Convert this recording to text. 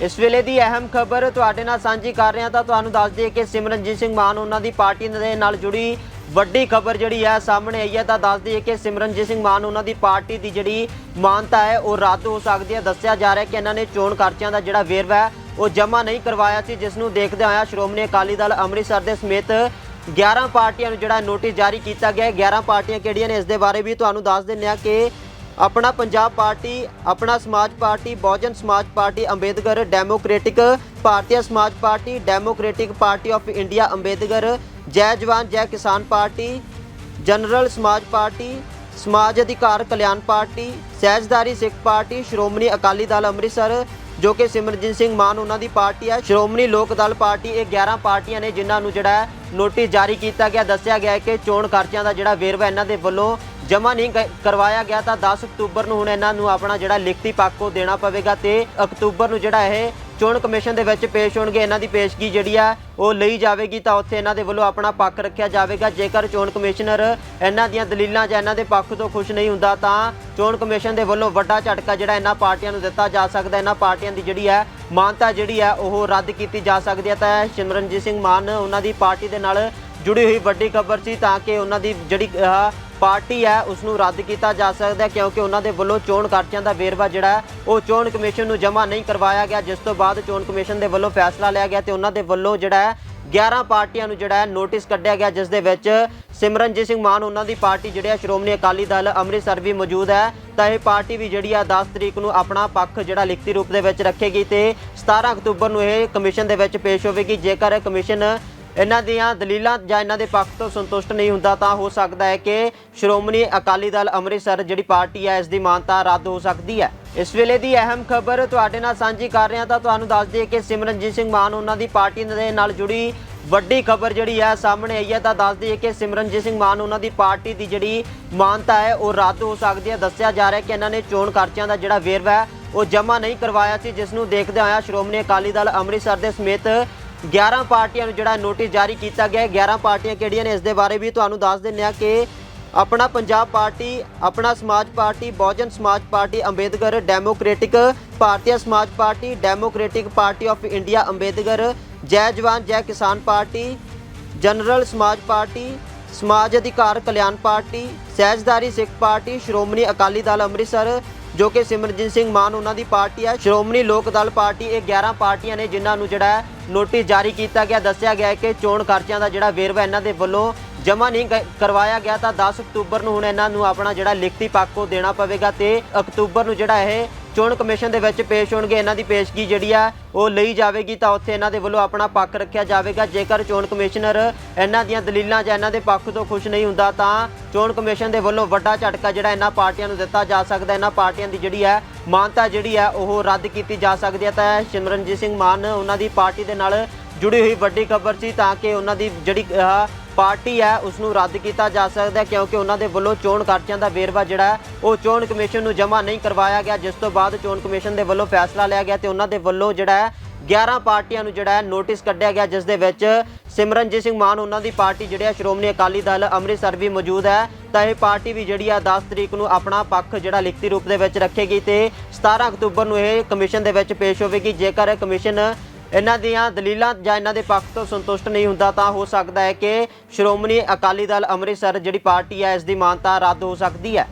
ਇਸ ਵੇਲੇ ਦੀ ਅਹਿਮ ਖਬਰ ਤੁਹਾਡੇ ਨਾਲ ਸਾਂਝੀ ਕਰ ਰਹੇ ਹਾਂ ਤਾਂ ਤੁਹਾਨੂੰ ਦੱਸ ਦਈਏ ਕਿ ਸਿਮਰਨਜੀਤ ਸਿੰਘ ਮਾਨ ਉਹਨਾਂ ਦੀ ਪਾਰਟੀ ਦੇ ਨਾਲ ਜੁੜੀ ਵੱਡੀ ਖਬਰ ਜਿਹੜੀ ਹੈ ਸਾਹਮਣੇ ਆਈ ਹੈ ਤਾਂ ਦੱਸ ਦਈਏ ਕਿ ਸਿਮਰਨਜੀਤ ਸਿੰਘ ਮਾਨ ਉਹਨਾਂ ਦੀ ਪਾਰਟੀ ਦੀ ਜਿਹੜੀ ਮਾਨਤਾ ਹੈ ਉਹ ਰੱਦ ਹੋ ਸਕਦੀ ਹੈ। ਦੱਸਿਆ ਜਾ ਰਿਹਾ ਕਿ ਇਹਨਾਂ ਨੇ ਚੋਣ ਖਰਚਿਆਂ ਦਾ ਜਿਹੜਾ ਵੇਰਵਾ ਹੈ, ਉਹ ਜਮ੍ਹਾਂ ਨਹੀਂ ਕਰਵਾਇਆ ਸੀ, ਜਿਸ ਨੂੰ ਦੇਖਦੇ ਹੋਇਆ ਸ਼੍ਰੋਮਣੀ ਅਕਾਲੀ ਦਲ ਅੰਮ੍ਰਿਤਸਰ ਦੇ ਸਮੇਤ 11 ਪਾਰਟੀਆਂ ਨੂੰ ਜਿਹੜਾ ਨੋਟਿਸ ਜਾਰੀ ਕੀਤਾ ਗਿਆ ਹੈ। 11 ਪਾਰਟੀਆਂ ਕਿਹੜੀਆਂ ਨੇ ਇਸ ਦੇ ਬਾਰੇ ਵੀ ਤੁਹਾਨੂੰ ਦੱਸ ਦਿੰਦੇ ਹਾਂ ਕਿ ਆਪਣਾ ਪੰਜਾਬ ਪਾਰਟੀ, ਆਪਣਾ ਸਮਾਜ ਪਾਰਟੀ, ਬਹੁਜਨ ਸਮਾਜ party, Ambedkar democratic Bharti Samaj party, democratic party of India, Ambedkar, ਜੈ ਜਵਾਨ, ਜੈ ਕਿਸਾਨ ਪਾਰਟੀ, ਜਨਰਲ ਸਮਾਜ party, Samaj Adhikar Kalyan party, Sehajdhari Sikh party, Shiromani Akali Dal Amritsar, ਜੋ ਕਿ ਸਿਮਰਜੀਤ ਸਿੰਘ ਮਾਨ ਉਹਨਾਂ ਦੀ ਪਾਰਟੀ ਹੈ। ਸ਼੍ਰੋਮਣੀ ਲੋਕ ਦਲ ਪਾਰਟੀ, ਇਹ 11 ਪਾਰਟੀਆਂ ਨੇ ਜਿਨ੍ਹਾਂ ਨੂੰ ਜਿਹੜਾ ਨੋਟਿਸ ਜਾਰੀ ਕੀਤਾ ਗਿਆ। ਦੱਸਿਆ ਗਿਆ ਕਿ ਚੋਣ ਖਰਚਿਆਂ ਦਾ ਜਿਹੜਾ ਵੇਰਵਾ ਇਹਨਾਂ ਦੇ ਵੱਲੋਂ ਜਮ੍ਹਾਂ ਨਹੀਂ ਕ- ਕਰਵਾਇਆ ਗਿਆ ਤਾਂ 10 ਅਕਤੂਬਰ ਨੂੰ ਹੁਣ ਇਹਨਾਂ ਨੂੰ ਆਪਣਾ ਜਿਹੜਾ ਲਿਖਤੀ ਪੱਕ ਉਹ ਦੇਣਾ ਪਵੇਗਾ ਤੇ ਅਕਤੂਬਰ ਨੂੰ ਜਿਹੜਾ ਇਹ ਚੋਣ ਕਮਿਸ਼ਨ ਦੇ ਵਿੱਚ ਪੇਸ਼ ਹੋਣਗੇ, ਇਹਨਾਂ ਦੀ ਪੇਸ਼ਗੀ ਜਿਹੜੀ ਆ ਉਹ ਲਈ ਜਾਵੇਗੀ ਤਾਂ ਉੱਥੇ ਇਹਨਾਂ ਦੇ ਵੱਲੋਂ ਆਪਣਾ ਪੱਖ ਰੱਖਿਆ ਜਾਵੇਗਾ। ਜੇਕਰ ਚੋਣ ਕਮਿਸ਼ਨਰ ਇਹਨਾਂ ਦੀਆਂ ਦਲੀਲਾਂ ਜਾਂ ਇਹਨਾਂ ਦੇ ਪੱਖ ਤੋਂ ਖੁਸ਼ ਨਹੀਂ ਹੁੰਦਾ ਤਾਂ ਚੋਣ ਕਮਿਸ਼ਨ ਦੇ ਵੱਲੋਂ ਵੱਡਾ ਝਟਕਾ ਜਿਹੜਾ ਇਹਨਾਂ ਪਾਰਟੀਆਂ ਨੂੰ ਦਿੱਤਾ ਜਾ ਸਕਦਾ, ਇਹਨਾਂ ਪਾਰਟੀਆਂ ਦੀ ਜਿਹੜੀ ਹੈ ਮਾਨਤਾ ਜਿਹੜੀ ਹੈ ਉਹ ਰੱਦ ਕੀਤੀ ਜਾ ਸਕਦੀ ਹੈ ਤਾਂ ਸਿਮਰਨਜੀਤ ਸਿੰਘ ਮਾਨ ਉਹਨਾਂ ਦੀ ਪਾਰਟੀ ਦੇ ਨਾਲ ਜੁੜੀ ਹੋਈ ਵੱਡੀ ਖਬਰ ਸੀ ਤਾਂ ਕਿ ਉਹਨਾਂ ਦੀ ਜਿਹੜੀ ਪਾਰਟੀ ਹੈ ਉਸ ਨੂੰ ਰੱਦ ਕੀਤਾ ਜਾ ਸਕਦਾ ਹੈ ਕਿਉਂਕਿ ਉਹਨਾਂ ਦੇ ਵੱਲੋਂ ਚੋਣ ਖਰਚਿਆਂ ਦਾ ਵੇਰਵਾ ਜਿਹੜਾ ਹੈ, ਉਹ ਚੋਣ ਕਮਿਸ਼ਨ ਨੂੰ ਜਮ੍ਹਾਂ ਨਹੀਂ ਕਰਵਾਇਆ ਗਿਆ ਜਿਸ ਤੋਂ ਬਾਅਦ ਚੋਣ ਕਮਿਸ਼ਨ ਦੇ ਵੱਲੋਂ ਫੈਸਲਾ ਲਿਆ ਗਿਆ ਤੇ ਉਹਨਾਂ ਦੇ ਵੱਲੋਂ ਜਿਹੜਾ ਹੈ 11 ਪਾਰਟੀਆਂ ਨੂੰ ਜਿਹੜਾ ਹੈ ਨੋਟਿਸ ਕੱਢਿਆ ਗਿਆ ਜਿਸ ਦੇ ਵਿੱਚ ਸਿਮਰਨਜੀਤ ਸਿੰਘ ਮਾਨ ਉਹਨਾਂ ਦੀ ਪਾਰਟੀ ਜਿਹੜੀ ਹੈ ਸ਼੍ਰੋਮਣੀ ਅਕਾਲੀ ਦਲ ਅੰਮ੍ਰਿਤਸਰ ਵੀ ਮੌਜੂਦ ਹੈ। ਤਾਂ ਇਹ ਪਾਰਟੀ ਵੀ ਜਿਹੜੀ ਆ 10 ਤਰੀਕ ਨੂੰ ਆਪਣਾ ਪੱਖ ਜਿਹੜਾ ਲਿਖਤੀ ਰੂਪ ਦੇ ਵਿੱਚ ਰੱਖੇਗੀ ਤੇ 17 ਅਕਤੂਬਰ ਨੂੰ ਇਹ ਕਮਿਸ਼ਨ ਦੇ ਵਿੱਚ ਪੇਸ਼ ਹੋਵੇਗੀ। ਜੇਕਰ ਕਮਿਸ਼ਨ ਇਹਨਾਂ ਦੀਆਂ ਦਲੀਲਾਂ ਜਾਂ ਇਹਨਾਂ ਦੇ ਪੱਖ ਤੋਂ ਸੰਤੁਸ਼ਟ ਨਹੀਂ ਹੁੰਦਾ ਤਾਂ ਹੋ ਸਕਦਾ ਹੈ ਕਿ ਸ਼੍ਰੋਮਣੀ ਅਕਾਲੀ ਦਲ ਅੰਮ੍ਰਿਤਸਰ, ਜਿਹੜੀ ਪਾਰਟੀ ਹੈ, ਇਸ ਦੀ ਮਾਨਤਾ ਰੱਦ ਹੋ ਸਕਦੀ ਹੈ। ਇਸ ਵੇਲੇ ਦੀ ਅਹਿਮ ਖਬਰ ਤੁਹਾਡੇ ਨਾਲ ਸਾਂਝੀ ਕਰ ਰਹੇ ਹਾਂ ਤਾਂ ਤੁਹਾਨੂੰ ਦੱਸ ਦਈਏ ਕਿ ਸਿਮਰਨਜੀਤ ਸਿੰਘ ਮਾਨ ਉਹਨਾਂ ਦੀ ਪਾਰਟੀ ਦੇ ਨਾਲ ਜੁੜੀ ਵੱਡੀ ਖਬਰ ਜਿਹੜੀ ਹੈ ਸਾਹਮਣੇ ਆਈ ਹੈ ਤਾਂ ਦੱਸ ਦਈਏ ਕਿ ਸਿਮਰਨਜੀਤ ਸਿੰਘ ਮਾਨ ਉਹਨਾਂ ਦੀ ਪਾਰਟੀ ਦੀ ਜਿਹੜੀ ਮਾਨਤਾ ਹੈ, ਉਹ ਰੱਦ ਹੋ ਸਕਦੀ ਹੈ। ਦੱਸਿਆ ਜਾ ਰਿਹਾ ਕਿ ਇਹਨਾਂ ਨੇ ਚੋਣ ਖਰਚਿਆਂ ਦਾ ਜਿਹੜਾ ਵੇਰਵਾ ਹੈ, ਉਹ ਜਮ੍ਹਾਂ ਨਹੀਂ ਕਰਵਾਇਆ ਸੀ, ਜਿਸ ਨੂੰ ਦੇਖਦੇ ਹੋਇਆ ਸ਼੍ਰੋਮਣੀ ਅਕਾਲੀ ਦਲ ਅੰਮ੍ਰਿਤਸਰ ਦੇ ਸਮੇਤ 11 ਪਾਰਟੀਆਂ ਨੂੰ ਜਿਹੜਾ ਨੋਟਿਸ ਜਾਰੀ ਕੀਤਾ ਗਿਆ ਹੈ। 11 ਪਾਰਟੀਆਂ ਕਿਹੜੀਆਂ ਨੇ ਇਸ ਦੇ ਬਾਰੇ ਵੀ ਤੁਹਾਨੂੰ ਦੱਸ ਦਿੰਦੇ ਹਾਂ ਕਿ ਆਪਣਾ ਪੰਜਾਬ ਪਾਰਟੀ, ਆਪਣਾ ਸਮਾਜ ਪਾਰਟੀ, ਬਹੁਜਨ ਸਮਾਜ party, Ambedkar democratic Bharti Samaj party, democratic party of India, Ambedkar, ਜੈ ਜਵਾਨ, ਜੈ ਕਿਸਾਨ ਪਾਰਟੀ, ਜਨਰਲ ਸਮਾਜ party, Samaj Adhikar Kalyan party, Sehajdhari Sikh party, Shiromani Akali Dal Amritsar, ਜੋ ਕਿ ਸਿਮਰਜੀਤ ਸਿੰਘ ਮਾਨ ਉਹਨਾਂ ਦੀ ਪਾਰਟੀ ਹੈ। ਸ਼੍ਰੋਮਣੀ ਲੋਕ ਦਲ ਪਾਰਟੀ, ਇਹ 11 ਪਾਰਟੀਆਂ ਨੇ ਜਿਨ੍ਹਾਂ ਨੂੰ ਜਿਹੜਾ ਨੋਟਿਸ ਜਾਰੀ ਕੀਤਾ ਗਿਆ। ਦੱਸਿਆ ਗਿਆ ਕਿ ਚੋਣ ਖਰਚਿਆਂ ਦਾ ਜਿਹੜਾ ਵੇਰਵਾ ਇਹਨਾਂ ਦੇ ਵੱਲੋਂ ਜਮ੍ਹਾਂ ਨਹੀਂ ਕ- ਕਰਵਾਇਆ ਗਿਆ, ਤਾਂ 10 ਅਕਤੂਬਰ ਨੂੰ ਹੁਣ ਇਹਨਾਂ ਨੂੰ ਆਪਣਾ ਜਿਹੜਾ ਲਿਖਤੀ ਪੱਖ ਉਹ ਦੇਣਾ ਪਵੇਗਾ ਤੇ ਅਕਤੂਬਰ ਨੂੰ ਜਿਹੜਾ ਇਹ ਚੋਣ ਕਮਿਸ਼ਨ ਦੇ ਵਿੱਚ ਪੇਸ਼ ਹੋਣਗੇ, ਇਹਨਾਂ ਦੀ ਪੇਸ਼ਗੀ ਜਿਹੜੀ ਆ, ਉਹ ਲਈ ਜਾਵੇਗੀ ਤਾਂ ਉੱਥੇ ਇਹਨਾਂ ਦੇ ਵੱਲੋਂ ਆਪਣਾ ਪੱਖ ਰੱਖਿਆ ਜਾਵੇਗਾ। ਜੇਕਰ ਚੋਣ ਕਮਿਸ਼ਨਰ ਇਹਨਾਂ ਦੀਆਂ ਦਲੀਲਾਂ ਜਾਂ ਇਹਨਾਂ ਦੇ ਪੱਖ ਤੋਂ ਖੁਸ਼ ਨਹੀਂ ਹੁੰਦਾ ਤਾਂ ਚੋਣ ਕਮਿਸ਼ਨ ਦੇ ਵੱਲੋਂ ਵੱਡਾ ਝਟਕਾ ਜਿਹੜਾ ਇਹਨਾਂ ਪਾਰਟੀਆਂ ਨੂੰ ਦਿੱਤਾ ਜਾ ਸਕਦਾ, ਇਹਨਾਂ ਪਾਰਟੀਆਂ ਦੀ ਜਿਹੜੀ ਹੈ ਮਾਨਤਾ ਜਿਹੜੀ ਹੈ ਉਹ ਰੱਦ ਕੀਤੀ ਜਾ ਸਕਦੀ ਹੈ। ਤਾਂ ਸਿਮਰਨਜੀਤ ਸਿੰਘ ਮਾਨ ਉਹਨਾਂ ਦੀ ਪਾਰਟੀ ਦੇ ਨਾਲ ਜੁੜੀ ਹੋਈ ਵੱਡੀ ਖਬਰ ਸੀ ਤਾਂ ਕਿ ਉਹਨਾਂ ਦੀ ਜਿਹੜੀ ਪਾਰਟੀ ਹੈ ਉਸ ਨੂੰ ਰੱਦ ਕੀਤਾ ਜਾ ਸਕਦਾ ਕਿਉਂਕਿ ਉਹਨਾਂ ਦੇ ਵੱਲੋਂ ਚੋਣ ਖਰਚਿਆਂ ਦਾ ਵੇਰਵਾ ਜਿਹੜਾ ਉਹ ਚੋਣ ਕਮਿਸ਼ਨ ਨੂੰ ਜਮ੍ਹਾਂ ਨਹੀਂ ਕਰਵਾਇਆ ਗਿਆ, ਜਿਸ ਤੋਂ ਬਾਅਦ ਚੋਣ ਕਮਿਸ਼ਨ ਦੇ ਵੱਲੋਂ ਫੈਸਲਾ ਲਿਆ ਗਿਆ ਤੇ ਉਹਨਾਂ ਦੇ ਵੱਲੋਂ ਜਿਹੜਾ ਹੈ 11 ਪਾਰਟੀਆਂ ਨੂੰ ਜਿਹੜਾ ਨੋਟਿਸ ਕੱਢਿਆ ਗਿਆ, ਜਿਸ ਦੇ ਵਿੱਚ ਸਿਮਰਨਜੀਤ ਸਿੰਘ ਮਾਨ, ਉਹਨਾਂ ਦੀ ਪਾਰਟੀ ਜਿਹੜੀ ਹੈ, ਸ਼੍ਰੋਮਣੀ ਅਕਾਲੀ ਦਲ ਅੰਮ੍ਰਿਤਸਰ ਵੀ ਮੌਜੂਦ ਹੈ। ਤਾਂ ਇਹ ਪਾਰਟੀ ਵੀ ਜਿਹੜੀ ਆ 10 ਤਰੀਕ ਨੂੰ ਆਪਣਾ ਪੱਖ ਜਿਹੜਾ ਲਿਖਤੀ ਰੂਪ ਦੇ ਵਿੱਚ ਰੱਖੇਗੀ ਤੇ 17 ਅਕਤੂਬਰ ਨੂੰ ਇਹ ਕਮਿਸ਼ਨ ਦੇ ਵਿੱਚ ਪੇਸ਼ ਹੋਵੇਗੀ। ਜੇਕਰ ਕਮਿਸ਼ਨ ਇਹਨਾਂ ਦੀਆਂ ਦਲੀਲਾਂ ਜਾਂ ਇਹਨਾਂ ਦੇ ਪੱਖ ਤੋਂ ਸੰਤੁਸ਼ਟ ਨਹੀਂ ਹੁੰਦਾ ਤਾਂ ਹੋ ਸਕਦਾ ਹੈ ਕਿ ਸ਼੍ਰੋਮਣੀ ਅਕਾਲੀ ਦਲ ਅੰਮ੍ਰਿਤਸਰ, ਜਿਹੜੀ ਪਾਰਟੀ ਹੈ, ਇਸ ਦੀ ਮਾਨਤਾ ਰੱਦ ਹੋ ਸਕਦੀ ਹੈ।